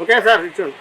Okay sir ఇచ్చాను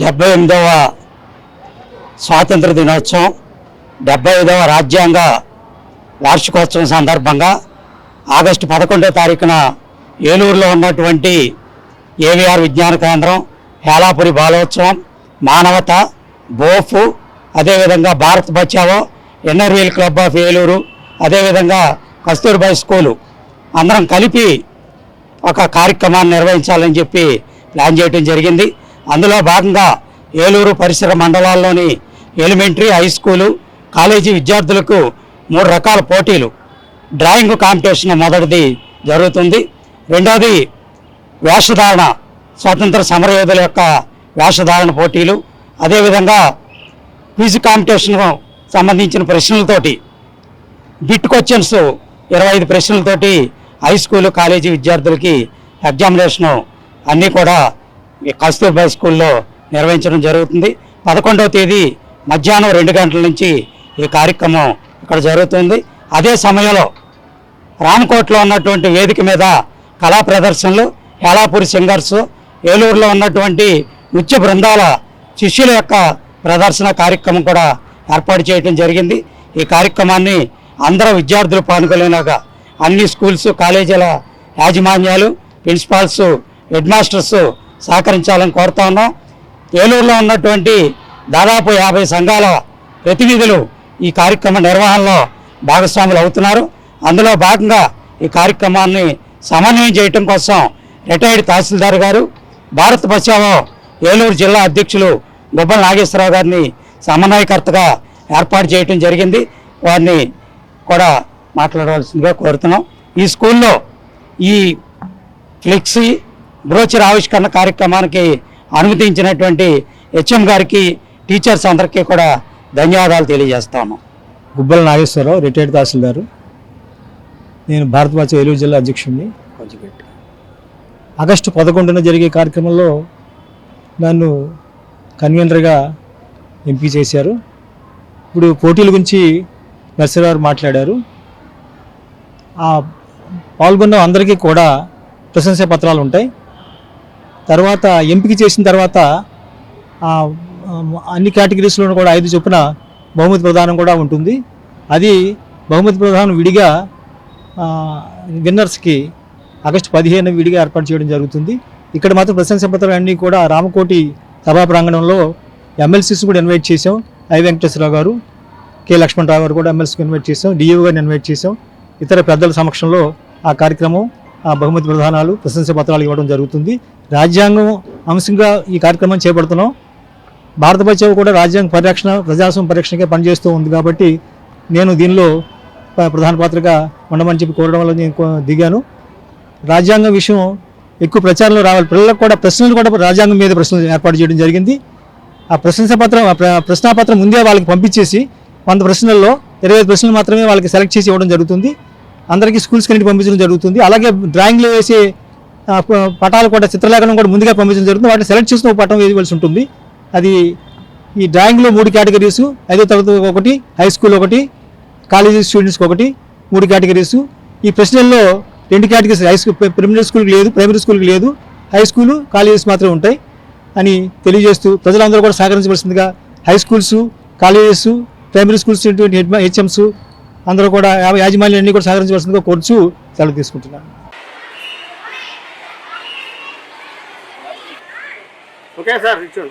డెబ్బై ఎనిమిదవ స్వాతంత్ర దినోత్సవం డెబ్బై ఐదవ రాజ్యాంగ వార్షికోత్సవం సందర్భంగా ఆగస్టు పదకొండవ తారీఖున ఏలూరులో ఉన్నటువంటి ఏవిఆర్ విజ్ఞాన కేంద్రం హేలాపురి బాలోత్సవం మానవత బోఫు అదేవిధంగా భారత్ బచావో ఎన్ఆర్వీల్ క్లబ్ ఆఫ్ ఏలూరు అదేవిధంగా కస్తూర్బాయ్ స్కూలు. అందరం కలిపి ఒక కార్యక్రమాన్ని నిర్వహించాలని చెప్పి ప్లాన్ చేయడం జరిగింది. అందులో భాగంగా ఏలూరు పరిసర మండలాల్లోని ఎలిమెంటరీ హై స్కూలు కాలేజీ విద్యార్థులకు మూడు రకాల పోటీలు. డ్రాయింగ్ కాంపిటీషన్ మొదటిది జరుగుతుంది. రెండవది వేషధారణ స్వాతంత్ర సమరయోధుల యొక్క వేషధారణ పోటీలు. అదేవిధంగా క్విజ్ కాంపిటీషన్ సంబంధించిన ప్రశ్నలతోటి బిట్ క్వశ్చన్స్ ఇరవై ఐదు ప్రశ్నలతోటి హై స్కూల్ కాలేజీ విద్యార్థులకి ఎగ్జామినేషను అన్నీ కూడా ఈ కస్తూర్బా స్కూల్లో నిర్వహించడం జరుగుతుంది. పదకొండవ తేదీ మధ్యాహ్నం రెండు గంటల నుంచి ఈ కార్యక్రమం ఇక్కడ జరుగుతుంది. అదే సమయంలో రామకోట్లో ఉన్నటువంటి వేదిక మీద కళా ప్రదర్శనలు యాలాపూరి సింగర్స్ ఏలూరులో ఉన్నటువంటి నృత్య బృందాల శిష్యుల యొక్క ప్రదర్శన కార్యక్రమం కూడా ఏర్పాటు చేయడం జరిగింది. ఈ కార్యక్రమాన్ని అందరూ విద్యార్థులు పాల్గొనేలాగా అన్ని స్కూల్స్ కాలేజీల యాజమాన్యాలు ప్రిన్సిపాల్స్ హెడ్ మాస్టర్స్ సహకరించాలని కోరుతా ఉన్నాం. ఏలూరులో ఉన్నటువంటి దాదాపు యాభై సంఘాల ప్రతినిధులు ఈ కార్యక్రమ నిర్వహణలో భాగస్వాములు అవుతున్నారు. అందులో భాగంగా ఈ కార్యక్రమాన్ని సమన్వయం చేయటం కోసం రిటైర్డ్ తహసీల్దార్ గారు భారత్ బచావో ఏలూరు జిల్లా అధ్యక్షులు గుబ్బల నాగేశ్వరరావు గారిని సమన్వయకర్తగా ఏర్పాటు చేయటం జరిగింది. వారిని కూడా మాట్లాడవలసిందిగా కోరుతున్నాం. ఈ స్కూల్లో ఈ ఫ్లెక్సీ బ్రోచర్ ఆవిష్కరణ కార్యక్రమానికి అనుమతించినటువంటి హెచ్ఎం గారికి టీచర్స్ అందరికీ కూడా ధన్యవాదాలు తెలియజేస్తాను. గుబ్బల నాగేశ్వరరావు రిటైర్డ్ తహసీల్దారు. నేను భారత బాచ ఏలూరు జిల్లా అధ్యక్షుడిని. ఆగస్టు పదకొండున జరిగే కార్యక్రమంలో నన్ను కన్వీనర్గా ఎంపిక చేశారు. ఇప్పుడు పోటీల గురించి నర్సరావు మాట్లాడారు. ఆ పాల్గొన్న అందరికీ కూడా ప్రశంసా పత్రాలు ఉంటాయి. తర్వాత ఎంపిక చేసిన తర్వాత అన్ని కేటగిరీస్లోనూ కూడా ఐదు చొప్పున బహుమతి ప్రధానం కూడా ఉంటుంది. అది బహుమతి ప్రధానం విడిగా విన్నర్స్కి ఆగస్టు పదిహేను విడిగా ఏర్పాటు చేయడం జరుగుతుంది. ఇక్కడ మాత్రం ప్రశంస పత్రాలు అన్నీ కూడా రామకోటి సభా ప్రాంగణంలో ఎమ్మెల్సీస్ కూడా ఇన్వైట్ చేసాం ఐ వెంకటేశ్వరరావు గారు కె లక్ష్మణరావు గారు కూడా ఎమ్మెల్సీకి ఇన్వైట్ చేసాం డిఓ గారిని ఇన్వైట్ చేసాం ఇతర పెద్దల సమక్షంలో ఆ కార్యక్రమం ఆ బహుమతి ప్రధానాలు ప్రశంస పత్రాలు ఇవ్వడం జరుగుతుంది. రాజ్యాంగం అంశంగా ఈ కార్యక్రమం చేపడుతున్నాం. భారత బచావ్ కూడా రాజ్యాంగ పరిరక్షణ ప్రజాస్వామ్య పరిరక్షణకే పనిచేస్తూ ఉంది కాబట్టి నేను దీనిలో ప్రధాన పాత్రగా ఉండమని చెప్పి కోరడం వల్ల నేను దిగాను. రాజ్యాంగం విషయం ఎక్కువ ప్రచారంలో రావాలి. పిల్లలకు కూడా ప్రశ్నలు కూడా రాజ్యాంగం మీద ప్రశ్నలు ఏర్పాటు చేయడం జరిగింది. ఆ ప్రశంసా పత్రం ఆ ప్రశ్నాపత్రం ముందే వాళ్ళకి పంపించేసి వంద ప్రశ్నల్లో ఇరవై ఐదు ప్రశ్నలు మాత్రమే వాళ్ళకి సెలెక్ట్ చేసి ఇవ్వడం జరుగుతుంది. అందరికీ స్కూల్స్కి వెళ్ళి పంపించడం జరుగుతుంది. అలాగే డ్రాయింగ్లో వేసే పటాలు కూడా చిత్రలేఖనం కూడా ముందుగా పంపించడం జరుగుతుంది. వాటిని సెలెక్ట్ చేసిన ఒక పటం వేయవలసి ఉంటుంది. అది ఈ డ్రాయింగ్లో మూడు కేటగిరీస్ ఐదో తరగతి ఒకటి హై స్కూల్ ఒకటి కాలేజీ స్టూడెంట్స్కి ఒకటి మూడు కేటగిరీస్ ఈ ప్రశ్నల్లో రెండు కేటగిరీస్ హై స్కూల్ ప్రైమరీ స్కూల్కి లేదు ప్రైమరీ స్కూల్కి లేదు హై స్కూలు కాలేజెస్ మాత్రమే ఉంటాయి అని తెలియజేస్తూ ప్రజలందరూ కూడా సహకరించవలసిందిగా high schools colleges primary schools head HMs అందరూ కూడా యాజమాన్యాన్ని అన్ని కూడా సహకరించవలసిందిగా కోర్చు సెలవు తీసుకుంటున్నాను. ఓకే సార్ ఇచ్చాను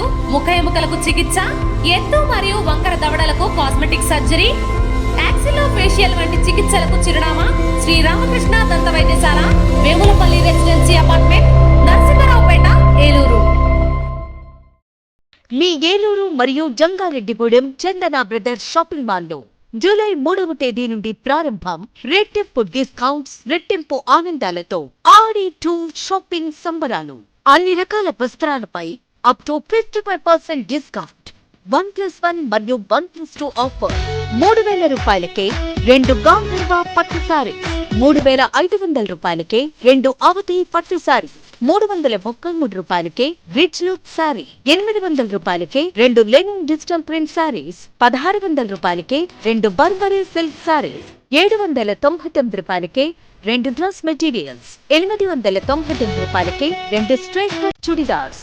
మరియు ముఖ ఎముకలకు చికిత్స ఎత్తు మరియు వంకర దవడలకు కాస్మెటిక్ సర్జరీ యాక్సిలో ఫేషియల్ వంటి చికిత్సలకు చిరునామా శ్రీ రామకృష్ణ దంత వైద్యశాల వేములపల్లి రెసిడెన్సీ అపార్ట్మెంట్ నరసింహరావుపేట ఏలూరు. మీ ఏలూరు మరియు జంగారెడ్డిగూడెం చందన బ్రదర్స్ షాపింగ్ మాల్లో జూలై మూడవ తేదీ నుండి ప్రారంభం రెట్టింపు డిస్కౌంట్స్ రెట్టింపు ఆనందాలతో ఆడి టూ షాపింగ్ సంబరాలు. అన్ని రకాల వస్త్రాలపై up to fifty five percent discount one plus one మరియు వన్ ప్లస్ టూ ఆఫర్ మూడు వేల రూపాయలకే రెండు గాంధర్వ పట్టు సారీ మూడు వేల ఐదు వందల రూపాయలకే రెండు అవతి పట్టు సారీ మూడు వందల ముప్పై మూడు రూపాయలకే రిచ్ లుక్ సారీ ఎనిమిది వందల రూపాయలకే రెండు లెనిన్ డిజిటల్ ప్రింట్ సారీస్ పదహారు వందల రూపాయలకే రెండు బర్బరీ సిల్క్ సారీస్ ఏడు వందల తొంభై తొమ్మిది రూపాయలకే రెండు డ్రెస్ మెటీరియల్స్ ఎనిమిది వందల తొంభై తొమ్మిది రూపాయలకే రెండు స్ట్రైట్ కట్ చుడిదార్స్